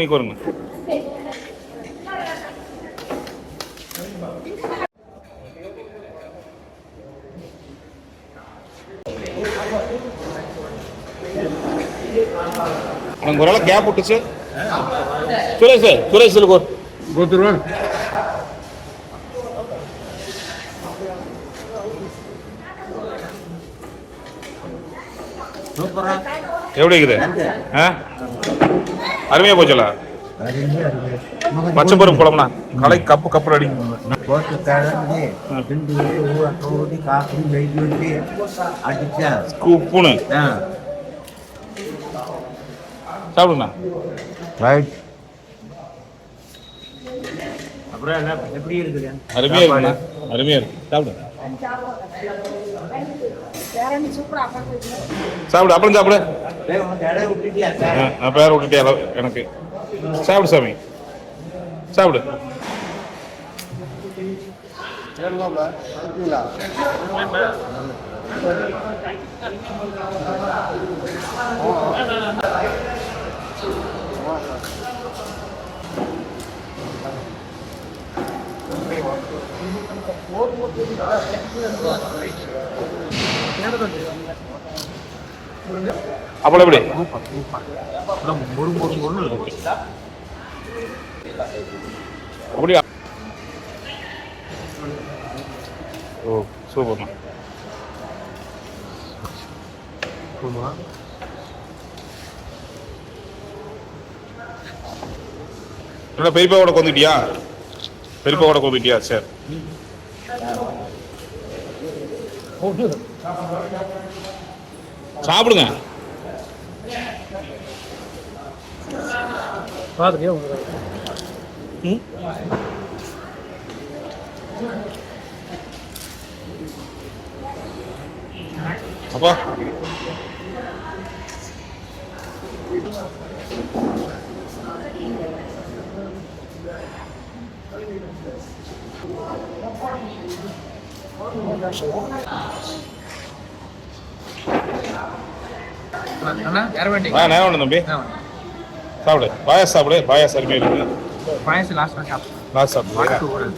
நீ கோருங்க. உனக்கு ஒரு கேப் விட்டுச்சு. சுரேஷ் சுரேஷ் சொல்லு கோர். கோத்துருவா சூப்பரா. எப்படி இருக்குது? ஆ? அருமையா போச்சுல? பச்சை பருப்பு குழம்புனா கலை கப்பு கப்பு அடி. உப்புன்னு. ஆ. சாப்பிடுங்கண்ணா. ரைட் அப்புறம் என்ன? எப்படி இருக்குது? அருமையா இருக்குண்ணா. அருமையா இருக்கு. சாப்பிடு சாப்பிடு அப்புறம் சாப்பிடு. நான் பேர விட்டுட்டே எனக்கு. சாப்பிடு சாமி. சாப்பிடு. அப்பளம் எப்படி? அப்படியா? ஓ சூப்பர்ண்ணா இல்லை பெரியப்பா கூட கொந்துட்டியா பெரியப்பா கூட கொந்துட்டியா சரி. சாப்பிடுங்க. ம்? அப்பா. நேரம் ஒன்று தம்பி. சாப்பிடு. பாயா சாப்பிடு. பாயா சருமே இருக்கு. லாஸ்ட் சாப்பிடு. லாஸ்ட் சாப்பிடு